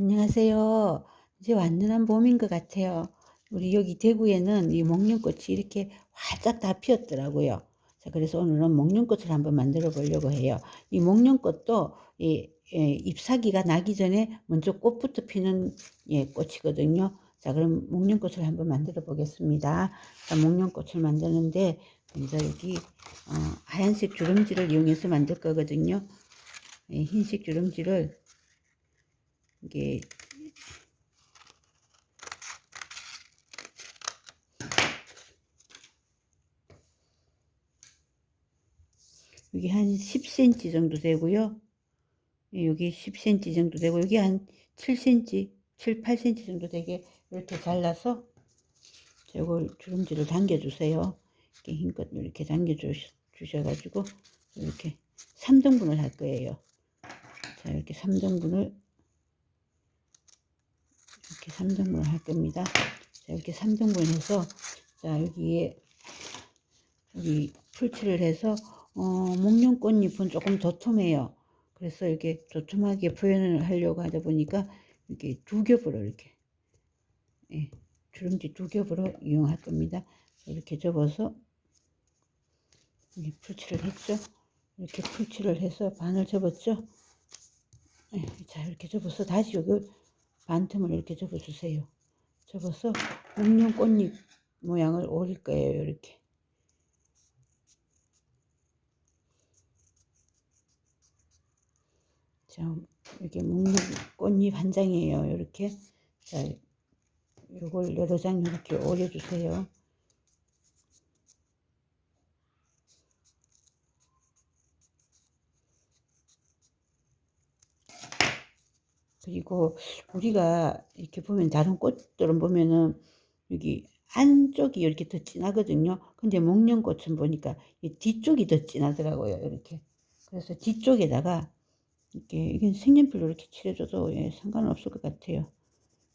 안녕하세요. 이제 완전한 봄인 것 같아요. 우리 여기 대구에는 이 목련꽃이 이렇게 활짝 다 피었더라고요. 자, 그래서 오늘은 목련꽃을 한번 만들어 보려고 해요. 이 목련꽃도 이, 예, 잎사귀가 나기 전에 먼저 꽃부터 피는 예, 꽃이거든요. 자, 그럼 목련꽃을 한번 만들어 보겠습니다. 자, 목련꽃을 만드는데 먼저 여기 어, 하얀색 주름지를 이용해서 만들 거거든요. 예, 흰색 주름지를 이게 여기 한 10cm 정도 되고요. 예, 여기 10cm 정도 되고 여기 한 7cm, 7, 8cm 정도 되게 이렇게 잘라서 이걸 주름지를 당겨 주세요. 이렇게 힘껏 이렇게 당겨 주셔가지고 이렇게 3등분을 할 거예요. 자 이렇게 3등분을 이렇게 3등분을 할 겁니다. 자, 이렇게 3등분 해서, 자, 여기에, 여기 풀칠을 해서, 어, 목련 꽃잎은 조금 도톰해요. 그래서 이렇게 도톰하게 표현을 하려고 하다 보니까, 이렇게 두 겹으로 이렇게, 예, 주름지 두 겹으로 이용할 겁니다. 이렇게 접어서, 여기 풀칠을 했죠. 이렇게 풀칠을 해서 반을 접었죠. 예, 자, 이렇게 접어서 다시 여기 반틈을 이렇게 접어주세요. 접어서 목련 꽃잎 모양을 오릴 거예요. 이렇게. 자, 이렇게 목련 꽃잎 한 장이에요. 이렇게. 자, 이걸 여러 장 이렇게 올려주세요. 그리고 우리가 이렇게 보면 다른 꽃들은 보면은 여기 안쪽이 이렇게 더 진하거든요. 근데 목련꽃은 보니까 이 뒤쪽이 더 진하더라고요. 이렇게. 그래서 뒤쪽에다가 이렇게 이건 색연필로 이렇게 칠해줘도 예, 상관없을 것 같아요.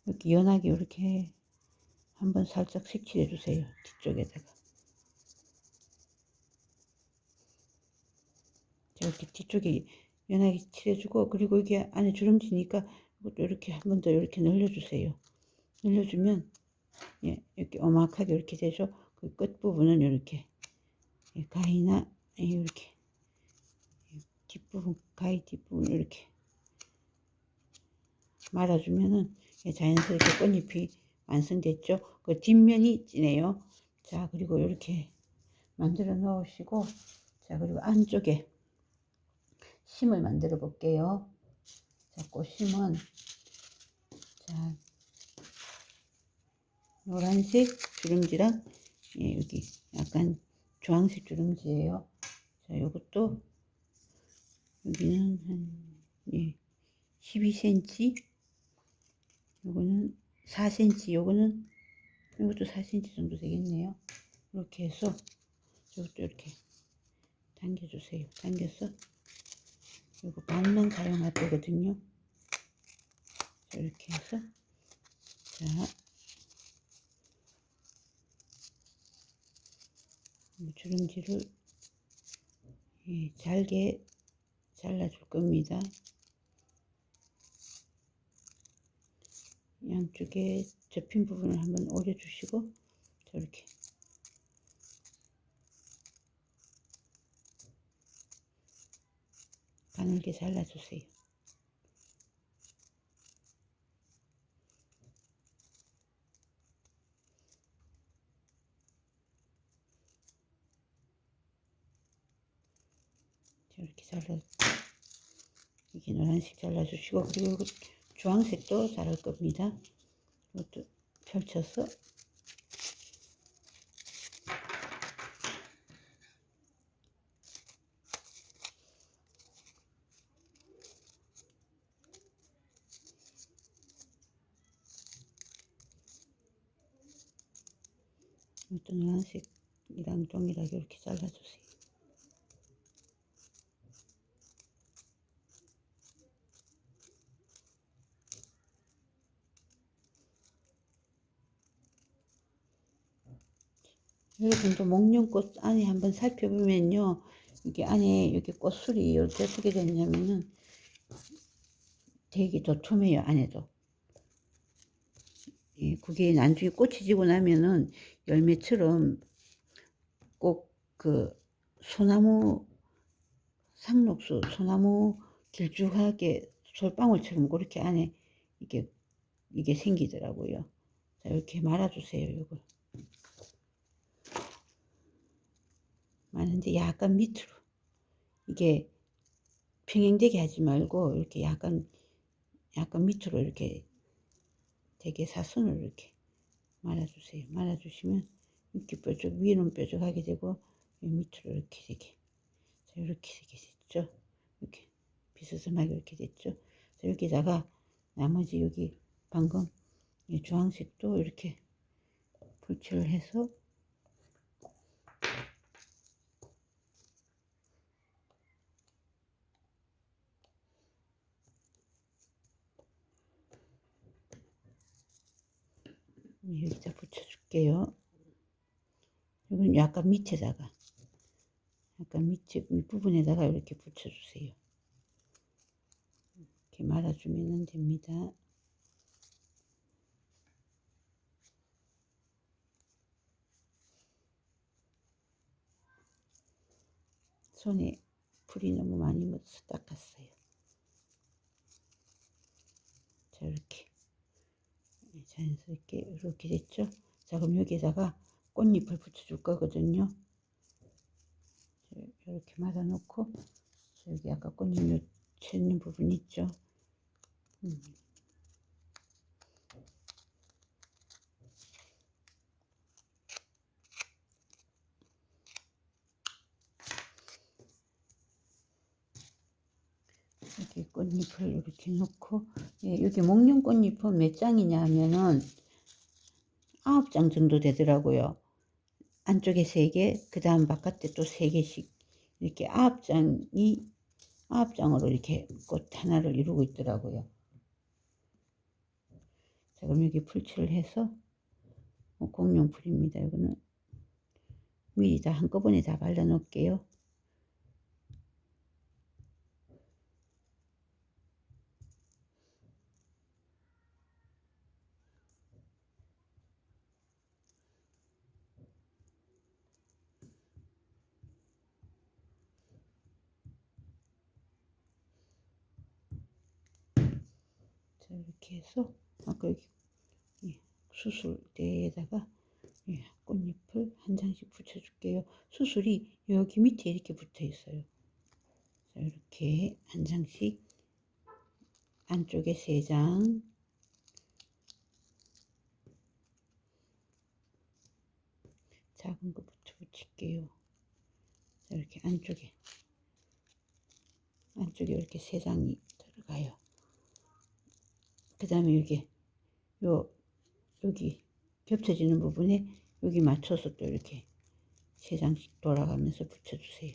이렇게 연하게 이렇게 한번 살짝 색칠해 주세요. 뒤쪽에다가. 이렇게 뒤쪽에 연하게 칠해주고 그리고 이게 안에 주름지니까 이렇게 한 번 더 이렇게 늘려주세요. 늘려주면 예, 이렇게 어막하게 이렇게 되죠. 그 끝부분은 이렇게 예, 가위나 예, 이렇게 뒷부분 가위 뒷부분 이렇게 말아주면은 예, 자연스럽게 꽃잎이 완성됐죠. 그 뒷면이 진해요. 자 그리고 이렇게 만들어 넣으시고 자 그리고 안쪽에 심을 만들어 볼게요. 자, 꽃심은 자 노란색 주름지랑 예, 여기 약간 주황색 주름지예요. 자, 요것도 여기는 한 예, 12cm 요거는 4cm 요거는 이것도 4cm 정도 되겠네요. 이렇게 해서 이것도 이렇게 당겨주세요. 당겨서 이거 반만 사용할 거거든요. 이렇게 해서 자 주름지를 예, 잘게 잘라줄 겁니다. 양쪽에 접힌 부분을 한번 오려주시고 저렇게 가늘게 잘라주세요. 이렇게 잘라 이게 노란색 잘라주시고 그리고 주황색도 자를 겁니다. 이것도 펼쳐서 이것도 노란색이랑 동일하게 이렇게 잘라주세요. 여러분도 목련꽃 안에 한번 살펴보면요. 이게 안에 이렇게 꽃술이 이렇게 어떻게 됐냐면은 되게 도톰해요. 안에도. 예, 그게 나중에 꽃이 지고 나면은 열매처럼 꼭 그 소나무 상록수 소나무 길쭉하게 솔방울처럼 그렇게 안에 이게 이게 생기더라고요. 자, 이렇게 말아주세요. 이걸 많은데 약간 밑으로 이게 평행되게 하지 말고 이렇게 약간 약간 밑으로 이렇게 되게 사선으로 이렇게 말아주세요. 말아주시면 이렇게 뾰족 위는 뾰족하게 되고 밑으로 이렇게 되게 자 이렇게 되게 됐죠. 이렇게 비스듬하게 이렇게 됐죠. 자 여기다가 나머지 여기 방금 이 주황색도 이렇게 불칠을 해서 여기다 붙여줄게요. 이건 약간 밑에다가 약간 밑에 밑부분에다가 이렇게 붙여주세요. 이렇게 말아주면 됩니다. 손에 불이 너무 많이 묻어서 닦았어요. 자 이렇게 자연스럽게 이렇게 됐죠. 자 그럼 여기다가 꽃잎을 붙여줄 거거든요. 이렇게 말아 놓고 여기 아까 꽃잎 채는 부분 있죠. 음. 여기 꽃잎을 이렇게 놓고 예, 여기 목련 꽃잎은 몇 장이냐 하면은 아홉 장 정도 되더라고요. 안쪽에 세 개, 그 다음 바깥에 또 세 개씩 이렇게 아홉 장이 아홉 장으로 이렇게 꽃 하나를 이루고 있더라고요. 자, 그럼 여기 풀칠을 해서 뭐 공룡 풀입니다. 이거는 미리 다 한꺼번에 다 발라 놓을게요. 자, 이렇게 해서 아까 여기 예, 수술대에다가 예, 꽃잎을 한 장씩 붙여줄게요. 수술이 여기 밑에 이렇게 붙어 있어요. 자, 이렇게 한 장씩 안쪽에 세 장, 작은 거부터 붙일게요. 자, 이렇게 안쪽에 안쪽에 이렇게 세 장이 들어가요. 그 다음에 여기 요 여기 겹쳐지는 부분에 여기 맞춰서 또 이렇게 세 장씩 돌아가면서 붙여주세요.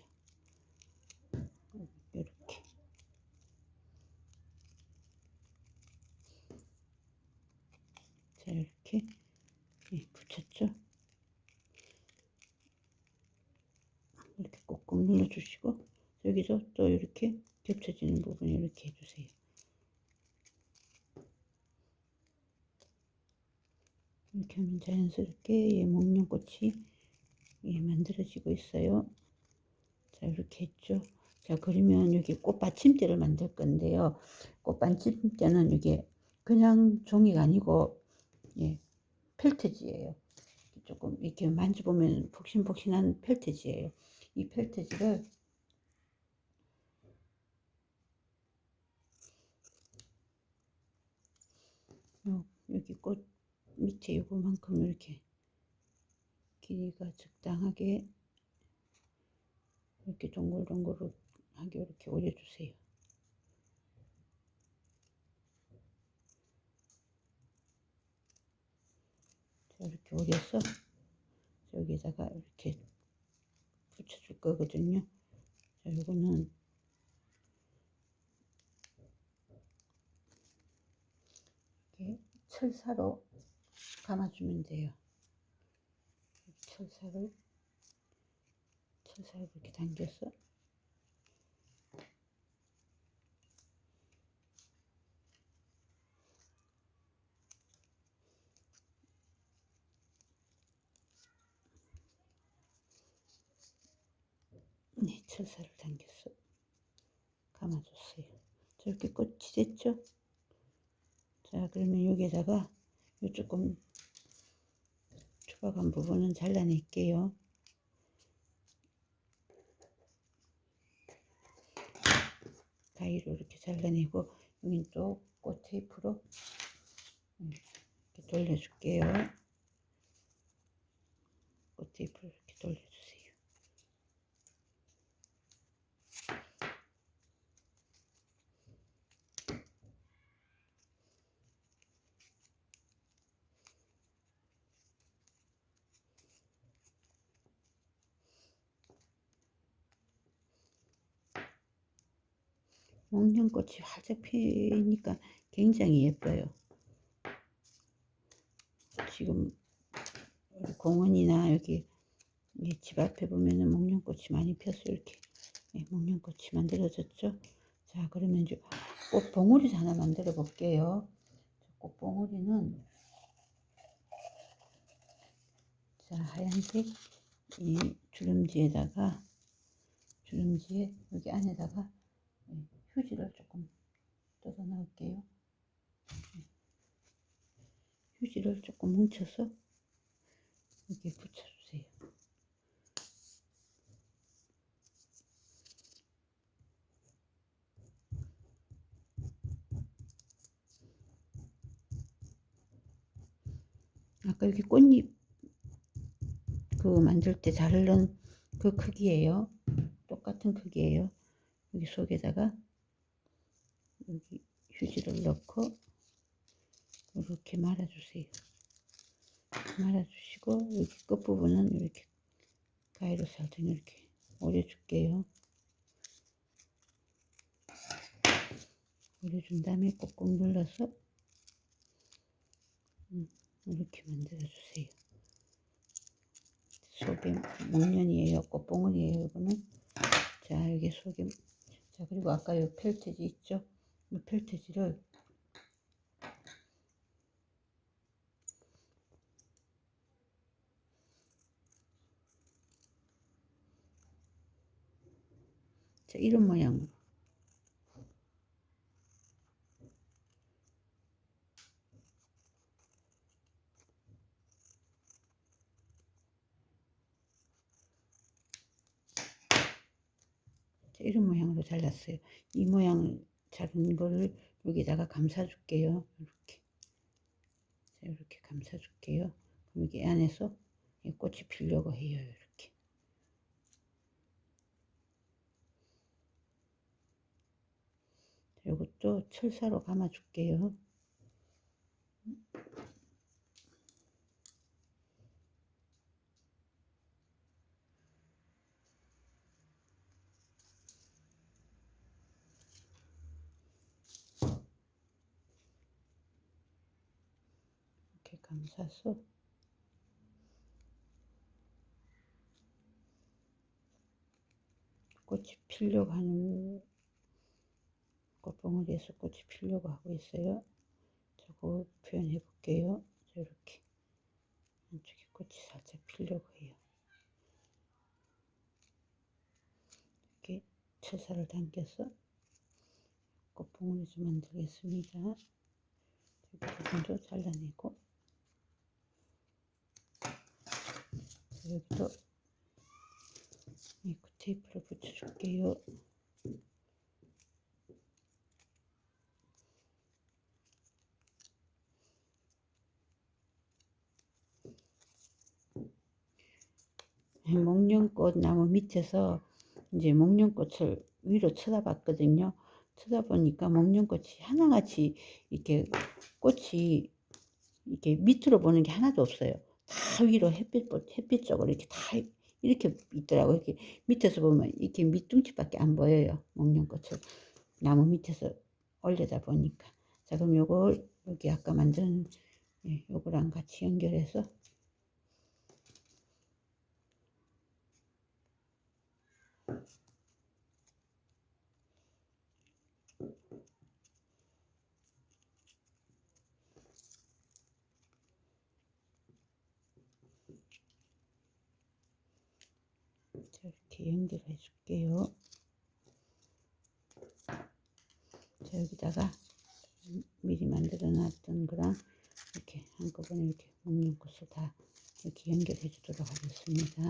이렇게 자 이렇게 예, 붙였죠. 이렇게 꾹꾹 눌러주시고 여기서 또 이렇게 겹쳐지는 부분 이렇게 해주세요. 이렇게 하면 자연스럽게 예, 목련꽃이 예, 만들어지고 있어요. 자 이렇게 했죠. 자 그러면 여기 꽃받침대를 만들 건데요. 꽃받침대는 이게 그냥 종이가 아니고 예, 펠트지예요. 조금 이렇게 만져보면 폭신폭신한 펠트지예요. 이 펠트지를 여기 꽃 밑에 요거만큼 이렇게 길이가 적당하게 이렇게 동글동글하게 이렇게 올려주세요. 자, 이렇게 올려서 여기다가 이렇게 붙여줄 거거든요. 자, 이거는 이렇게 철사로 감아주면 돼요. 철사를 철사를 이렇게 당겨서 네, 철사를 당겨서 감아줬어요. 저렇게 꽃이 됐죠? 자, 그러면 여기에다가 요 조금 초박한 부분은 잘라낼게요. 가위로 이렇게 잘라내고 여긴 또꽃 테이프로 이렇게 돌려줄게요. 꽃 테이프로 이렇게 돌려주세요. 목련꽃이 활짝 피니까 굉장히 예뻐요. 지금 공원이나 여기 이집 앞에 보면은 목련꽃이 많이 폈어요. 이렇게 네, 목련꽃이 만들어졌죠. 자, 그러면 이제 꽃 봉오리도 하나 만들어 볼게요. 꽃 봉오리는 자 하얀색 이 주름지에다가 주름지에 여기 안에다가 네, 휴지를 조금 뜯어 넣을게요. 네. 휴지를 조금 뭉쳐서 여기 붙여주세요. 아까 여기 꽃잎 그 만들 때 자르는 그 크기예요. 똑같은 크기예요. 여기 속에다가 여기 휴지를 넣고 이렇게 말아주세요. 말아주시고 여기 끝부분은 이렇게 가위로 살짝 이렇게 오려줄게요. 오려준 다음에 꾹꾹 눌러서 음, 이렇게 만들어주세요. 속에 목련이에요. 꽃봉오리에요. 이거는 자 여기 속에 자 그리고 아까 요 펠트지 있죠? 이 펠트지를 자 이런 모양으로 자, 이런 모양으로 잘랐어요. 이 모양 자른 거를 여기다가 감싸 줄게요. 이렇게. 자, 이렇게 감싸 줄게요. 그럼 여기 안에서 이 꽃이 피려고 해요. 이렇게. 자, 이것도 철사로 감아 줄게요. 감싸서 꽃이 피려고 하는 꽃봉오리에서 꽃이 피려고 하고 있어요. 저거 표현해 볼게요. 이렇게 안쪽에 꽃이 살짝 피려고 해요. 이렇게 철사를 당겨서 꽃봉오리 좀 만들겠습니다. 부분도 잘라내고 여기도 이 테이프를 붙여줄게요. 목련꽃 나무 밑에서 이제 목련꽃을 위로 쳐다봤거든요. 쳐다보니까 목련꽃이 하나같이 이렇게 꽃이 이렇게 밑으로 보는 게 하나도 없어요. 다 위로 햇빛 햇빛 쪽으로 이렇게 다 이렇게 있더라고요. 이렇게 밑에서 보면 이렇게 밑둥치밖에 안 보여요. 목련꽃을 나무 밑에서 올려다 보니까. 자 그럼 요걸 여기 아까 만든 예, 요거랑 같이 연결해서 자, 이렇게 연결해 줄게요. 자, 여기다가 미리 만들어 놨던 거랑 이렇게 한꺼번에 이렇게 먹는 것을 다 이렇게 연결해 주도록 하겠습니다.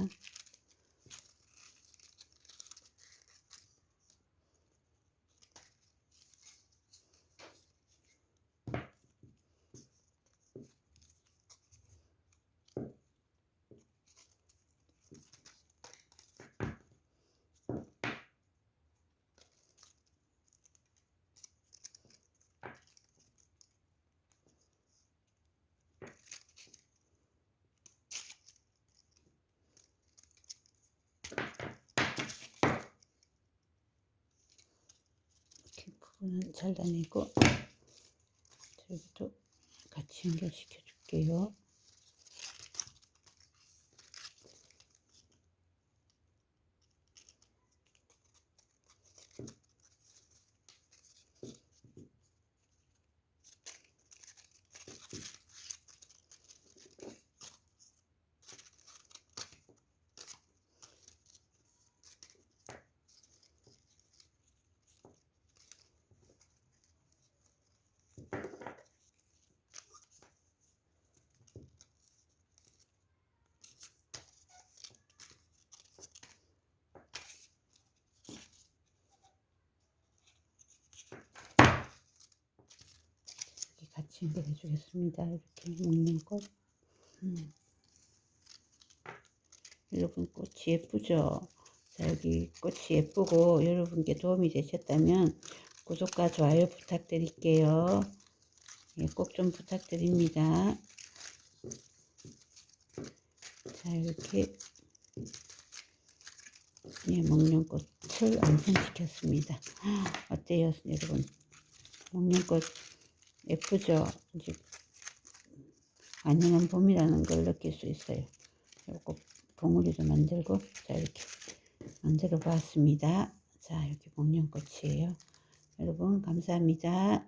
이렇게 부분은 잘라내고 여기도 같이 연결시켜 줄게요. 연결해 주겠습니다. 이렇게 먹는 꽃. 음. 여러분 꽃이 예쁘죠? 자, 여기 꽃이 예쁘고 여러분께 도움이 되셨다면 구독과 좋아요 부탁드릴게요. 예, 꼭 좀 부탁드립니다. 자, 이렇게 예, 먹는 꽃을 완성시켰습니다. 어때요, 여러분? 먹는 꽃 예쁘죠? 이제 안녕한 봄이라는 걸 느낄 수 있어요. 요거 봉우리도 만들고 자 이렇게 만들어 봤습니다. 자 여기 목련꽃이에요. 여러분 감사합니다.